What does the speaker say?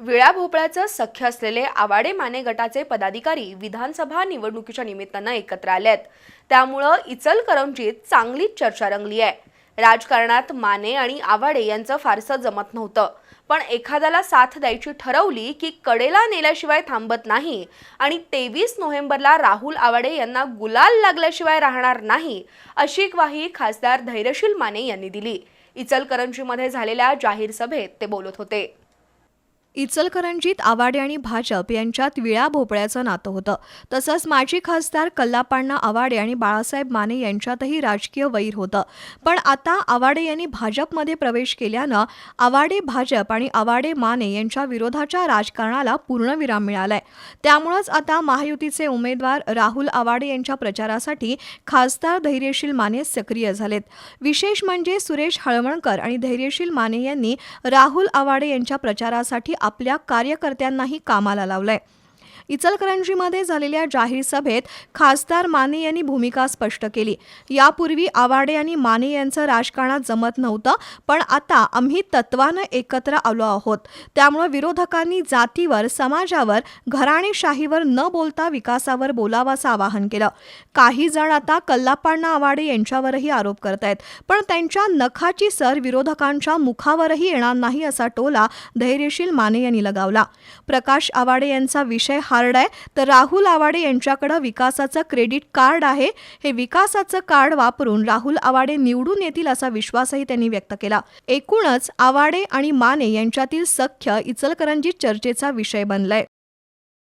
विळा भोपळ्याचं सख्य असलेले आवाडे माने गटाचे पदाधिकारी विधानसभा निवडणुकीच्या निमित्तानं एकत्र आलेत त्यामुळं इचलकरंजीत चांगलीच चर्चा रंगली आहे. राजकारणात माने आणि आवाडे यांचं फारसं जमत नव्हतं. पण एखाद्याला साथ द्यायची ठरवली की कडेला नेल्याशिवाय थांबत नाही आणि तेवीस नोव्हेंबरला राहुल आवाडे यांना गुलाल लागल्याशिवाय राहणार नाही अशी ग्वाही खासदार धैर्यशील माने यांनी दिली. इचलकरंजीमध्ये झालेल्या जाहीर सभेत ते बोलत होते. इचलकरंजीत आवाडे आणि भाजप यांच्यात विळा भोपळ्याचं नातं होतं. तसंच माजी खासदार कल्लापाण्णा आवाडे आणि बाळासाहेब माने यांच्यातही राजकीय वैर होतं. पण आता आवाडे यांनी भाजपमध्ये प्रवेश केल्यानं आवाडे भाजप आणि आवाडे माने यांच्या विरोधाच्या राजकारणाला पूर्णविराम मिळालाय. त्यामुळंच आता महायुतीचे उमेदवार राहुल आवाडे यांच्या प्रचारासाठी खासदार धैर्यशील माने सक्रिय झालेत. विशेष म्हणजे सुरेश हळवणकर आणि धैर्यशील माने यांनी राहुल आवाडे यांच्या प्रचारासाठी आपल्या कार्यकर्त्यांनाही कामाला लावलंय. इचलकरंजीमध्ये झालेल्या जाहीर सभेत खासदार माने यांनी भूमिका स्पष्ट केली. यापूर्वी आवाडे आणि माने यांचं राजकारणात जमत नव्हतं पण आता आम्ही तत्वानं एकत्र आलो आहोत. त्यामुळे विरोधकांनी जातीवर समाजावर घराणेशाहीवर न बोलता विकासावर बोलावं असं आवाहन केलं. काही जण आता कल्लापांना आवाडे यांच्यावरही आरोप करतायत पण त्यांच्या नखाची सर विरोधकांच्या मुखावरही येणार नाही असा टोला धैर्यशील माने यांनी लगावला. प्रकाश आवाडे यांचा विषय हा हार्ड आहे. तर राहुल आवाडे यांच्याकडं विकासाचं क्रेडिट कार्ड आहे. हे विकासाचं कार्ड वापरून राहुल आवाडे निवडून येतील असा विश्वासही त्यांनी व्यक्त केला. एकूणच आवाडे आणि माने यांच्यातील सख्य इचलकरंजी चर्चेचा विषय बनलाय.